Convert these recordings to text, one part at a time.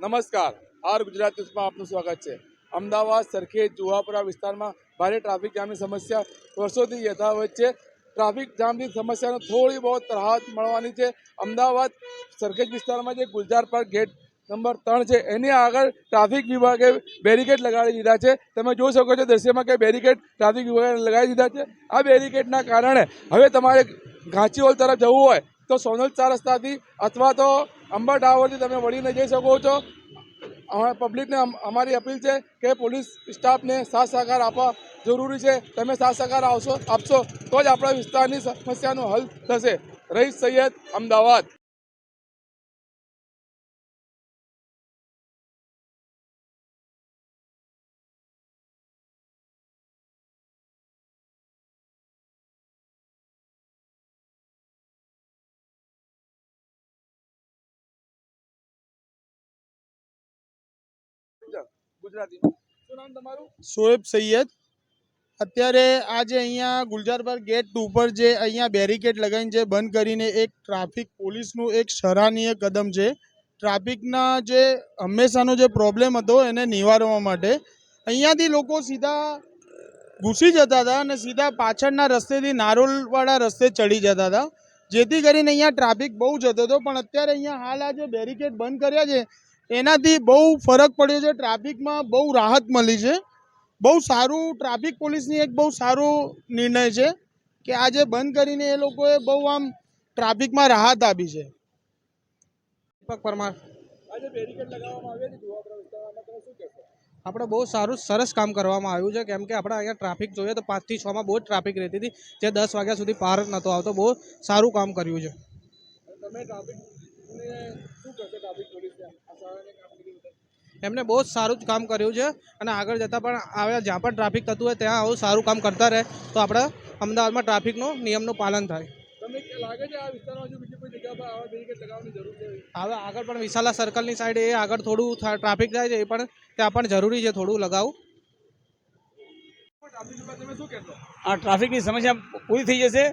નમસ્કાર. આર ગુજરાત ન્યૂઝમાં આપનું સ્વાગત છે. અમદાવાદ સરખેજ જુહાપુરા વિસ્તારમાં ભારે ટ્રાફિક જામની સમસ્યા વર્ષોથી યથાવત છે. ટ્રાફિક જામની સમસ્યાનો થોડી બહુ રાહત મળવાની છે. અમદાવાદ સરખેજ વિસ્તારમાં જે ગુલજાર પાર્ક ગેટ નંબર ત્રણ છે, એની આગળ ટ્રાફિક વિભાગે બેરિકેડ લગાડી દીધા છે. તમે જોઈ શકો છો દ્રશ્યમાં કે બેરિકેડ ટ્રાફિક વિભાગે લગાવી દીધા છે. આ બેરિકેડના કારણે હવે તમારે ઘાંચીઓલ તરફ જવું હોય તો સોનલ ચાર રસ્તાથી અથવા તો અંબર ટાવરથી તમે વળીને જઈ શકો છો. પબ્લિકને અમારી અપીલ છે કે પોલીસ સ્ટાફને સાથ સહકાર આપવા જરૂરી છે. તમે સાથ સહકાર આવશો, આપશો તો જ આપણા વિસ્તારની સમસ્યાનું હલ થશે. રહીશ સૈયદ, અમદાવાદ. શોએબ સૈયદ. અત્યારે આજે અહીંયા ગુલજારબાગ ગેટ ટુ પર જે અહીંયા બેરિકેડ લગાવીને જે બંધ કરીને એક ટ્રાફિક પોલીસનું એક સરાહનીય કદમ છે. ટ્રાફિકના જે હંમેશાનો જે પ્રોબ્લેમ હતો એને નિવારવા માટે અહીંયાથી લોકો સીધા ઘૂસી જતા હતા અને સીધા પાછળના રસ્તેથી નારોલવાળા રસ્તે ચડી જતા હતા. જેથી કરીને અહીંયા ટ્રાફિક બહુ જતો હતો, પણ અત્યારે અહીંયા હાલ આ જે બેરિકેડ બંધ કર્યા છે એનાથી બહુ ફરક પડ્યો છે ટ્રાફિકમાં બહુ રાહત મળી છે. બહુ સારું ટ્રાફિક પોલીસની એક બહુ સારો નિર્ણય છે કે આજે બંધ કરીને એ લોકોએ બહુ આમ ટ્રાફિકમાં રાહત આપી છે. દીપક પરમાર. આપણે બહુ સારું સરસ કામ કરવામાં આવ્યું છે કેમ કે આપણે અહીંયા ટ્રાફિક જોઈએ તો પાંચથી છમાં બહુ જ ટ્રાફિક રહેતી હતી જે દસ વાગ્યા સુધી પાર નહોતો આવતો. બહુ સારું કામ કર્યું છે. તમે ટ્રાફિક શું કહેશો ટ્રાફિક પોલીસને આ શાળાની કામગીરી ઉપર? એમને બહુ જ સારું જ કામ કર્યું છે અને આગળ જતાં પણ આવ્યા જ્યાં પણ ટ્રાફિક થતું હોય ત્યાં આવું સારું કામ કરતા રહે તો આપણે અમદાવાદમાં ટ્રાફિકનું નિયમનું પાલન થાય. હવે આગળ પણ વિશાલા સર્કલની સાઈડ એ આગળ થોડું ટ્રાફિક થાય છે એ પણ ત્યાં પણ જરૂરી છે થોડું લગાવવું આ ટ્રાફિકની સમસ્યા પૂરી થઈ જશે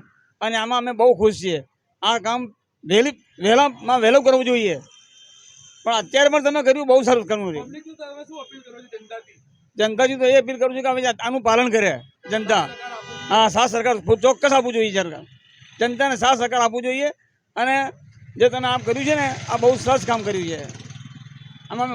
અને આમાં અમે બહુ ખુશ છીએ. આ કામ વહેલી વહેલામાં વહેલું કરવું જોઈએ. પણ અત્યારે પણ તમે કર્યું બહુ સારું કરવું છે. જનતાથી? તો એ અપીલ કરું છું કે હવે આનું પાલન કરે જનતા. હા સાથ સરકાર ચોક્કસ આપવું જોઈએ સરકાર. જનતાને સાથ સરકાર આપવું જોઈએ અને જે તમે આમ કર્યું છે ને આ બહુ સરસ કામ કર્યું છે. આમાં અમે